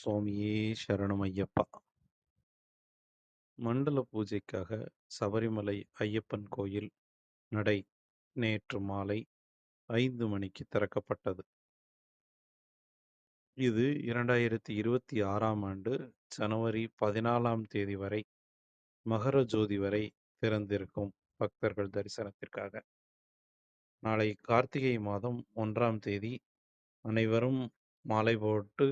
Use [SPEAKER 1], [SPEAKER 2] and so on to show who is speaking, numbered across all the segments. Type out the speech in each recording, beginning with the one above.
[SPEAKER 1] சுவாமியே சரணம் ஐயப்பா! மண்டல பூஜைக்காக சபரிமலை ஐயப்பன் கோயில் நடை நேற்று மாலை ஐந்து மணிக்கு திறக்கப்பட்டது. இது இரண்டாயிரத்தி இருபத்தி ஆறாம் ஆண்டு ஜனவரி பதினாலாம் தேதி வரை மகர ஜோதி வரை திறந்திருக்கும் பக்தர்கள் தரிசனத்திற்காக. நாளை கார்த்திகை மாதம் ஒன்றாம் தேதி அனைவரும் மாலை போட்டு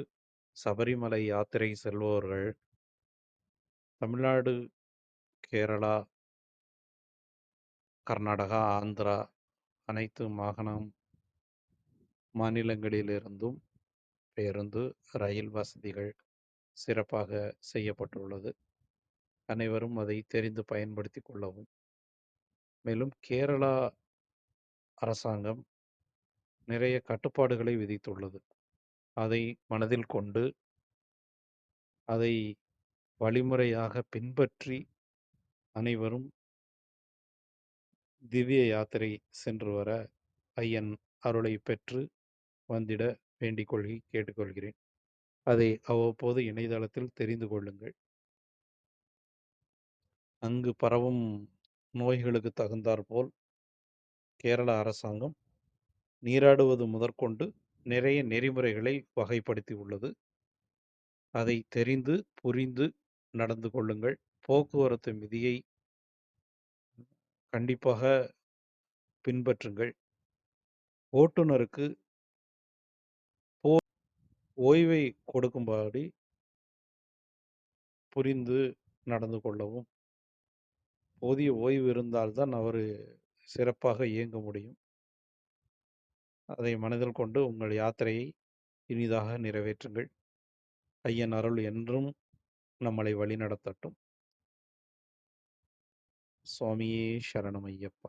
[SPEAKER 1] சபரிமலை யாத்திரை செல்பவர்கள் தமிழ்நாடு, கேரளா, கர்நாடகா, ஆந்திரா அனைத்து மாகாணம் மாநிலங்களிலிருந்தும் பேருந்து, ரயில் வசதிகள் சிறப்பாக செய்யப்பட்டுள்ளது. அனைவரும் அதை தெரிந்து பயன்படுத்தி கொள்ளவும். மேலும் கேரளா அரசாங்கம் நிறைய கட்டுப்பாடுகளை விதித்துள்ளது. அதை மனதில் கொண்டு அதை வழிமுறையாக பின்பற்றி அனைவரும் திவ்ய யாத்திரை சென்று வர ஐயன் அருளை பெற்று வந்திட வேண்டிக் கொள்கை கேட்டுக்கொள்கிறேன். அதை அவ்வப்போது இணையதளத்தில் தெரிந்து கொள்ளுங்கள். அங்கு பரவும் நோய்களுக்கு தகுந்தாற்போல் கேரள அரசாங்கம் நீராடுவது முதற்கொண்டு நிறைய நெறிமுறைகளை வகைப்படுத்தி உள்ளது. அதை தெரிந்து, புரிந்து நடந்து கொள்ளுங்கள். போக்குவரத்து விதியை கண்டிப்பாக பின்பற்றுங்கள். ஓட்டுநருக்கு போ ஓய்வை கொடுக்கும்படி புரிந்து நடந்து கொள்ளவும். போதிய ஓய்வு இருந்தால் தான் சிறப்பாக இயங்க முடியும். அதை மனதில் கொண்டு உங்கள் யாத்திரையை இனிதாக நிறைவேற்றுங்கள். ஐயன் அருள் என்றும் நம்மளை வழிநடத்தட்டும். சுவாமியே சரணம் ஐயப்பா!